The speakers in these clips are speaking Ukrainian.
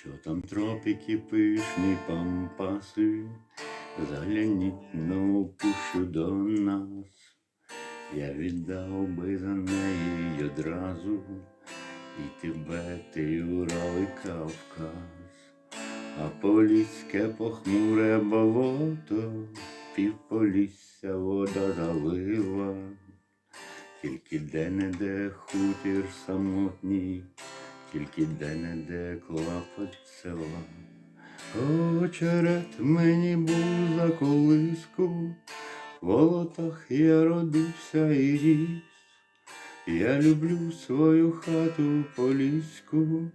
Що там тропіки пишні пампаси, загляніть на пущу до нас. Я віддав би за неї одразу і Тибет, і Урал, Кавказ, а поліське похмуре болото, півполісся вода залила, тільки де-не-де хутір самотній, тільки де-не-де клапоть села. Очерет мені був за колиску, в волотах я родився і ріс. Я люблю свою хату поліську,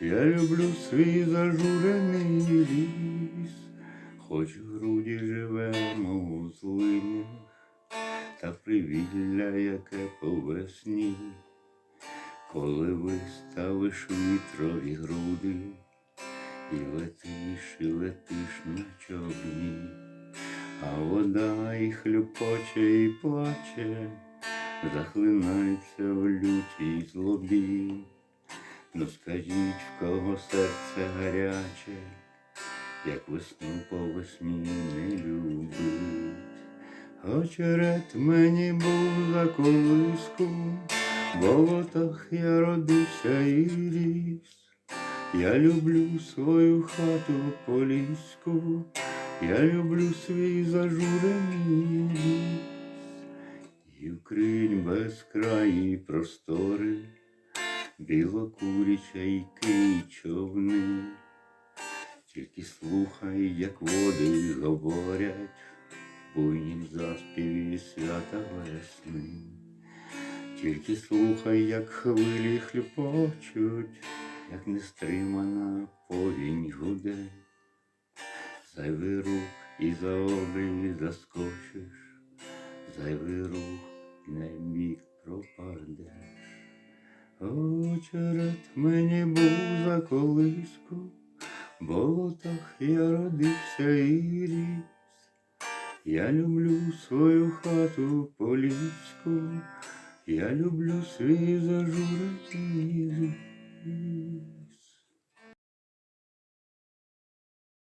я люблю свій зажурений ліс, хоч в груді живемо у злинях, та привілля, яке по весні, коли виставиш вітрові груди, і летиш, і летиш на човні, а вода і хлюпоче, і плаче захлинається в лютій злобі. Ну скажіть, в кого серце гаряче, як весну по весні не любить. Очерет мені був за колиску, в болотах я родився і ріс. Я люблю свою хату поліську, я люблю свій зажурений ліс. І вкринь безкраї простори, білокурі чайки й човни, тільки слухай, як води говорять. Буйнім заспіві свята весни, тільки слухай, як хвилі хлюпочуть, як нестримана повінь гуде, зайвий рух і за обрій заскочиш зайвий рух на бік пропадеш. Очерет мені був за колиску, в болотах я родився і ріс. Я люблю свою хату поліську, я люблю свій зажурений ліс.